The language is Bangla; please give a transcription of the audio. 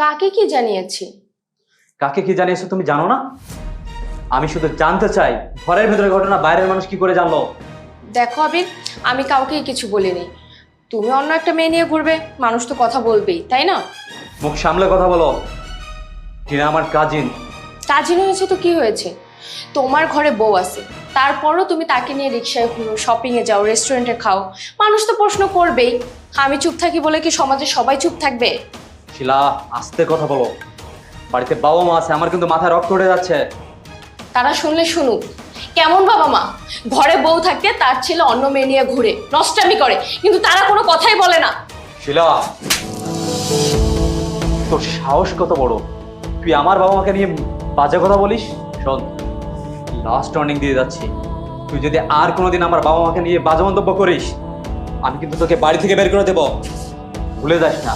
কাকে কি জানিয়েছি? কাকে কি জানিয়েছো তুমি জানো না? আমি শুধু জানতে চাই ঘরের ভেতরে ঘটনা বাইরের মানুষ কি করে জানলো? দেখো আবির আমি কাউকেই কিছু বলিনি। তুমি অন্য একটা মেয়ে নিয়ে ঘুরবে মানুষ তো কথা বলবেই তাই না? মুখ সামলে কথা বলো। টিনা আমার কাজিন কাজিন হয়েছে তো কি হয়েছে? তোমার ঘরে বউ আছে তারপরও তুমি তাকে নিয়ে রিক্সায় ঘুরো শপিংয়ে যাও রেস্টুরেন্টে খাও। মানুষ তো প্রশ্ন করবেই আমি চুপ থাকি বলে কি সমাজে সবাই চুপ থাকবে? শিলা আস্তে কথা বলো। বাড়িতে বাবা মা আছে আমার কিন্তু মাথায় রক্ত উঠে যাচ্ছে। তারা শুনলে শুনুক। কেমন বাবা মা? ঘরে বউ থাকতে তার ছেলে অন্য মেয়ে নিয়ে ঘুরে নষ্টামি করে কিন্তু তারা কোনো কথাই বলে না। শিলা তোর সাহস কত বড়? তুই আমার বাবা মাকে নিয়ে বাজে কথা বলিস? শোন লাস্ট ওয়ার্নিং দিয়ে যাচ্ছি। তুই যদি আর কোনোদিন আমার বাবা মাকে নিয়ে বাজে মন্তব্য করিস আমি কিন্তু তোকে বাড়ি থেকে বের করে দেব। ভুলে যাস না।